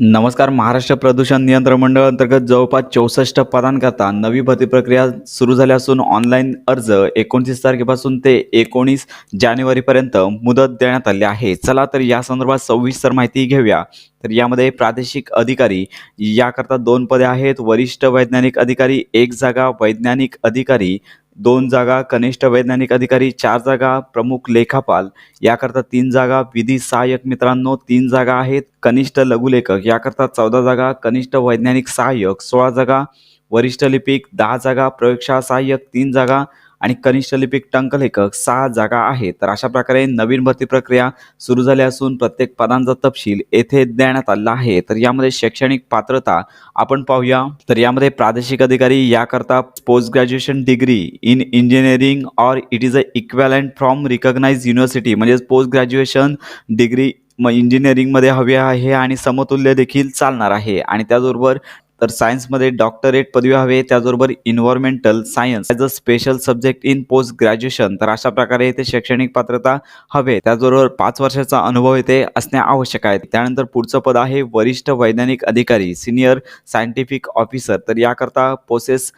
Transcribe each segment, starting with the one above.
नमस्कार महाराष्ट्र प्रदूषण नियंत्रण मंडळ अंतर्गत जवळपास चौसष्ट पदांकरता नवी भरती प्रक्रिया सुरू झाली असून ऑनलाईन अर्ज एकोणतीस तारखेपासून ते एकोणीस जानेवारीपर्यंत मुदत देण्यात आली आहे. चला तर या संदर्भात सविस्तर माहिती घेऊया. तर यामध्ये प्रादेशिक अधिकारी याकरता दोन पदे आहेत. वरिष्ठ वैज्ञानिक अधिकारी एक जागा वैज्ञानिक अधिकारी दोन जागा कनिष्ठ वैज्ञानिक अधिकारी चार जागा प्रमुख लेखापाल याकरता तीन जागा विधी सहाय्यक मित्रांनो तीन जागा आहेत कनिष्ठ लघुलेखक याकरता चौदा जागा कनिष्ठ वैज्ञानिक सहाय्यक सोळा जागा वरिष्ठ लिपिक दहा जागा प्रयोगशाळा सहाय्यक तीन जागा आणि कनिष्ठ लिपिक टंकलेखक सहा जागा आहेत. तर अशा प्रकारे नवीन भरती प्रक्रिया सुरू झाली असून प्रत्येक पदांचा तपशील येथे देण्यात आला आहे. तर यामध्ये शैक्षणिक पात्रता आपण पाहूया. तर यामध्ये प्रादेशिक अधिकारी याकरता post graduation degree in engineering or it is a equivalent from recognise university म्हणजेच पोस्ट ग्रॅज्युएशन डिग्री मग इंजिनिअरिंगमध्ये हवी आहे आणि समतुल्य देखील चालणार आहे. आणि त्याचबरोबर तर सायन्समध्ये डॉक्टरेट पदवी हवे त्याचबरोबर environmental science as a special subject in post graduation तर अशा प्रकारे येथे शैक्षणिक पात्रता हवे त्याचबरोबर पाच वर्षाचा अनुभव येथे असणे आवश्यक आहे. त्यानंतर पुढचं पद आहे वरिष्ठ वैज्ञानिक अधिकारी सिनियर सायंटिफिक ऑफिसर तर याकरता possess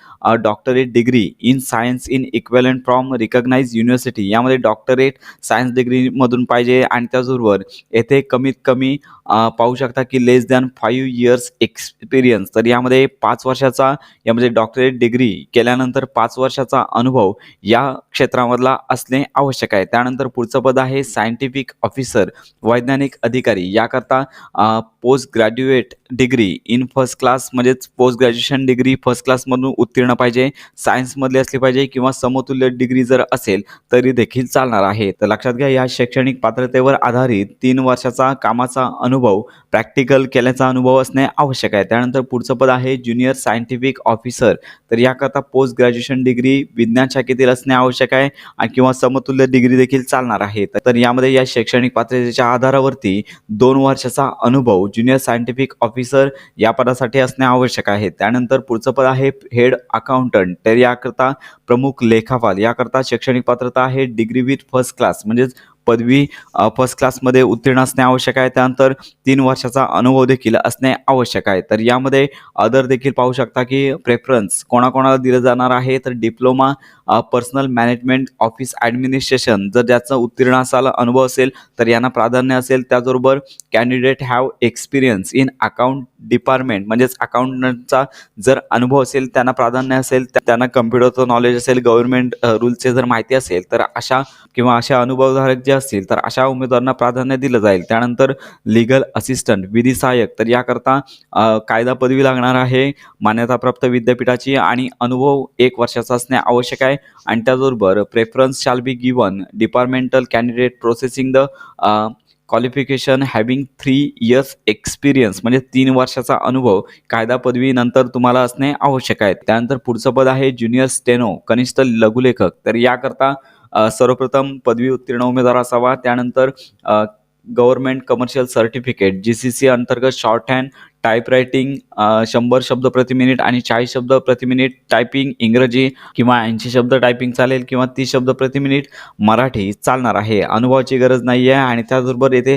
doctorate degree in science in equivalent from recognise university यामध्ये डॉक्टरेट सायन्स डिग्रीमधून पाहिजे आणि त्याचबरोबर येथे कमीत कमी पाहू शकता की less than five years experience तर या यामध्ये पाच वर्षाचा यामध्ये डॉक्टरेट डिग्री केल्यानंतर पाच वर्षाचा अनुभव या क्षेत्रामधला असणे आवश्यक आहे. त्यानंतर पुढचं पद आहे सायंटिफिक ऑफिसर वैज्ञानिक अधिकारी. याकरता post graduate degree in first class म्हणजेच पोस्ट ग्रॅज्युएशन डिग्री फर्स्ट क्लासमधून उत्तीर्ण पाहिजे. सायन्समधली असली पाहिजे किंवा समतुल्य डिग्री जर असेल तरी देखील चालणार आहे. तर लक्षात घ्या या शैक्षणिक पात्रतेवर आधारित तीन वर्षाचा कामाचा अनुभव प्रॅक्टिकल केल्याचा अनुभव असणे आवश्यक आहे. त्यानंतर पुढचं पद आहे ज्युनियर सायंटिफिक ऑफिसर. तर याकरता पोस्ट ग्रॅज्युएशन डिग्री विज्ञान शाखेतील असणे आवश्यक आहे आणि किंवा समतुल्य डिग्री देखील चालणार आहे. तर यामध्ये या शैक्षणिक पात्रतेच्या आधारावरती दोन वर्षाचा अनुभव ज्युनियर सायंटिफिक ऑफिसर या पदासाठी असणे आवश्यक आहे. त्यानंतर पुढचं पद आहे हेड अकाउंटंट. तर याकरता प्रमुख लेखापाल. याकरता शैक्षणिक पात्रता आहे डिग्री विथ फर्स्ट क्लास. म्हणजेच पदवी फर्स्ट क्लासमध्ये उत्तीर्ण असणे आवश्यक आहे. त्यानंतर तीन वर्षाचा अनुभव देखील असणे आवश्यक आहे. तर यामध्ये अदर देखील पाहू शकता की प्रेफरन्स कोणाकोणाला दिलं जाणार आहे? तर diploma personal management office administration जर ज्याचं उत्तीर्ण असाल अनुभव असेल तर यांना प्राधान्य असेल. त्याचबरोबर candidate have experience in account department म्हणजेच अकाउंटंटचा जर अनुभव असेल त्यांना प्राधान्य असेल त्यांना कम्प्युटरचं नॉलेज असेल गव्हर्नमेंट रूलचे जर माहिती असेल तर अशा किंवा अशा अनुभवधारक जे असतील तर अशा उमेदवारांना प्राधान्य दिलं जाईल. त्यानंतर लिगल असिस्टंट विधी सहाय्यक. तर याकरता कायदा पदवी लागणार आहे मान्यताप्राप्त विद्यापीठाची आणि अनुभव एक वर्षाचा असणे आवश्यक आहे. आणि त्याचबरोबर preference shall be given departmental candidate processing the qualification having three years experience म्हणजे तीन वर्षाचा अनुभव कायदा पदवीनंतर तुम्हाला असणे आवश्यक आहे. त्यानंतर पुढचं पद आहे ज्युनियर स्टेनो कनिष्ठ लघुलेखक. तर याकरता सर्वप्रथम पदवी उत्तीर्ण उमेदवार असावा. त्यानंतर government commercial certificate G C C अंतर्गत शॉर्ट हँड टाईपरायटिंग शंभर शब्द प्रति मिनिट आणि चाळीस शब्द प्रति मिनिट टायपिंग इंग्रजी किंवा ऐंशी शब्द टायपिंग चालेल किंवा तीस शब्द प्रति मिनिट मराठी चालणार आहे. अनुभवाची गरज नाही आहे आणि त्याचबरोबर येथे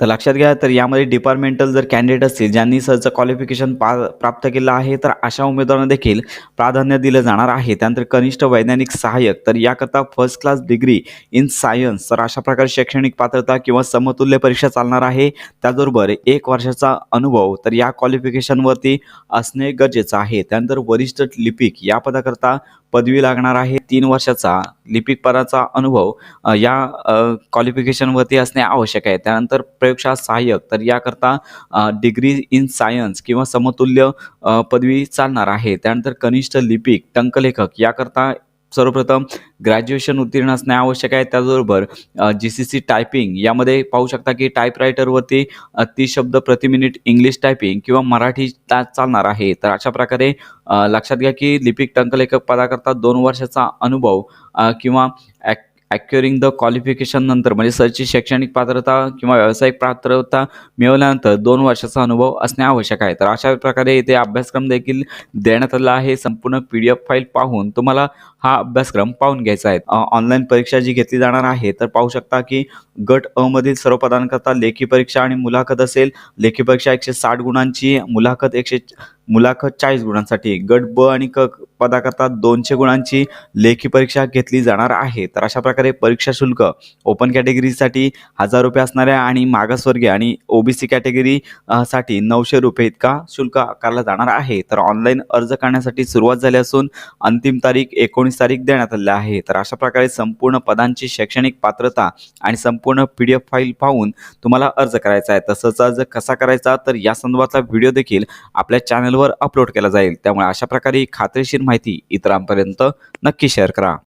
तर लक्षात घ्या तर यामध्ये डिपार्टमेंटल जर कॅन्डिडेट असतील ज्यांनी सहज क्वालिफिकेशन पा प्राप्त केलं आहे तर अशा उमेदवारांना देखील प्राधान्य दिलं जाणार आहे. त्यानंतर कनिष्ठ वैज्ञानिक सहाय्यक तर याकरता first class degree in science तर अशा प्रकारे शैक्षणिक पात्रता किंवा समतुल्य परीक्षा चालणार आहे. त्याचबरोबर एक वर्षाचा अनुभव तर या क्वालिफिकेशनवरती असणे गरजेचं आहे. त्यानंतर वरिष्ठ लिपिक या पदाकरता पदवी लागणार आहे. तीन वर्षाचा लिपिक पदाचा अनुभव या क्वालिफिकेशनवरती असणे आवश्यक आहे. त्यानंतर प्रयोगशाळा सहाय्यक तर याकरता डिग्री इन सायन्स किंवा समतुल्य पदवी चालणार आहे. त्यानंतर कनिष्ठ लिपिक टंकलेखक याकरता सर्वप्रथम ग्रॅज्युएशन उत्तीर्ण असणे आवश्यक आहे. त्याचबरोबर जी सी सी टायपिंग यामध्ये पाहू शकता की टाईपरायटरवरती तीस शब्द प्रति मिनिट इंग्लिश टायपिंग किंवा मराठी ता चालणार आहे. तर अशा प्रकारे लक्षात घ्या की लिपिक टंकलेखक पदाकरता दोन वर्षाचा अनुभव किंवा ॲक ॲक्युरिंग द क्वालिफिकेशन नंतर म्हणजे सरची शैक्षणिक पात्रता किंवा व्यावसायिक पात्रता मिळवल्यानंतर दोन वर्षाचा अनुभव असणे आवश्यक आहे. तर अशा प्रकारे इथे अभ्यासक्रम देखील देण्यात आला आहे. संपूर्ण पी डी एफ फाईल पाहून तुम्हाला हा अभ्यासक्रम पाहून घ्यायचा आहे. ऑनलाईन परीक्षा जी घेतली जाणार आहे तर पाहू शकता की गट अ मधील सर्व पदांकरता लेखी परीक्षा आणि मुलाखत असेल. लेखी परीक्षा एकशे साठ गुणांची मुलाखत एकशे मुलाखत चाळीस गुणांसाठी. गट ब आणि क पदाकरता दोनशे गुणांची लेखी परीक्षा घेतली जाणार आहे. तर अशा प्रकारे परीक्षा शुल्क ओपन कॅटेगरीसाठी हजार रुपये असणाऱ्या आणि मागासवर्गीय आणि ओबीसी कॅटेगरी साठी नऊशे रुपये इतका शुल्क आकारला जाणार आहे. तर ऑनलाईन अर्ज करण्यासाठी सुरुवात झाली असून अंतिम तारीख एकोणीस तारीख देण्यात आली आहे. तर अशा प्रकारे संपूर्ण पदांची शैक्षणिक पात्रता आणि संपूर्ण पी डी एफ फाईल पाहून तुम्हाला अर्ज करायचा आहे. तसंच अर्ज कसा करायचा तर या संदर्भातला व्हिडिओ देखील आपल्या चॅनलवर अपलोड केला जाईल. त्यामुळे अशा प्रकारे खात्रीशीर माहिती इतरांपर्यंत नक्की शेअर करा.